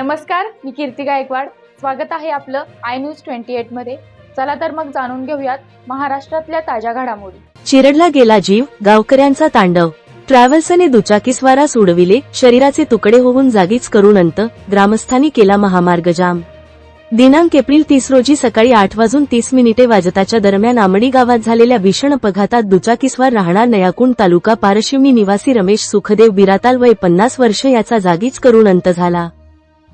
नमस्कार मी कीर्ती गायकवाड. स्वागत आहे आपलं आय न्यूज ट्वेंटी एटमध्ये. चला तर मग जाणून घेऊयात महाराष्ट्रातल्या ताज्या घडामोडी. चिरडला गेला जीव गावकऱ्यांचा तांडव. ट्रॅव्हल्सने दुचाकीस्वारास उडविले शरीराचे तुकडे होऊन जागीच करून अंत ग्रामस्थांनी केला महामार्ग जाम. दिनांक एप्रिल तीस रोजी सकाळी आठ वाजून तीस मिनिटे वाजताच्या दरम्यान आमडी गावात झालेल्या भीषण अपघातात दुचाकीस्वार राहणार नयाकुंड तालुका पारशिवनी निवासी रमेश सुखदेव बिराताल वय पन्नास वर्ष याचा जागीच करून अंत झाला.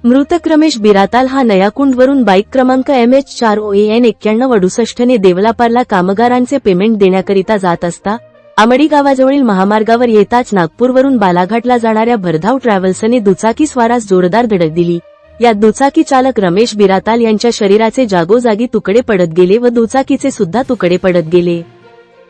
मृतक रमेश बिराताल हा नयाकुंडवरून बाईक क्रमांक एम एच चार ओ एन एक्क्याण्णव अडुसष्टने देवलापारला कामगारांचे पेमेंट देण्याकरिता जात असता आमडी गावाजवळील महामार्गावर येताच नागपूरवरून बालाघाटला जाणाऱ्या भरधाव ट्रॅव्हल्सने दुचाकी स्वारास जोरदार धडक दिली. यात दुचाकी चालक रमेश बिराताल यांच्या शरीराचे जागोजागी तुकडे पडत गेले व दुचाकीचे सुद्धा तुकडे पडत गेले.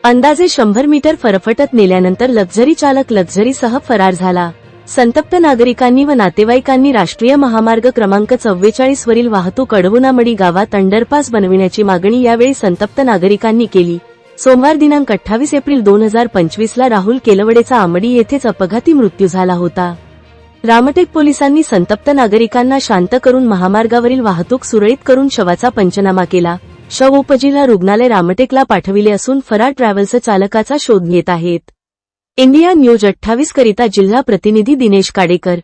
अंदाजे शंभर मीटर फरफटत नेल्यानंतर लक्झरी चालक लक्झरीसह फरार झाला. संतप्त नागरिकांनी व नातेवाईकांनी राष्ट्रीय महामार्ग क्रमांक चव्वेचाळीस वरील वाहतूक अडवुनामडी गावात अंडरपास बनविण्याची मागणी यावेळी संतप्त नागरिकांनी केली. सोमवार दिनांक अठ्ठावीस एप्रिल दोन हजार पंचवीसला राहुल केलवडेचा आमडी येथेच अपघाती मृत्यू झाला होता. रामटेक पोलिसांनी संतप्त नागरिकांना शांत करून महामार्गावरील वाहतूक सुरळीत करून शवाचा पंचनामा केला. शव उपजिल्हा रुग्णालय रामटेकला पाठविले असून फरार ट्रॅव्हल्स चालकाचा शोध घेत आहेत. इंडिया न्यूज अठ्ठावीस करिता जिल्हा प्रतिनिधी दिनेश काडेकर.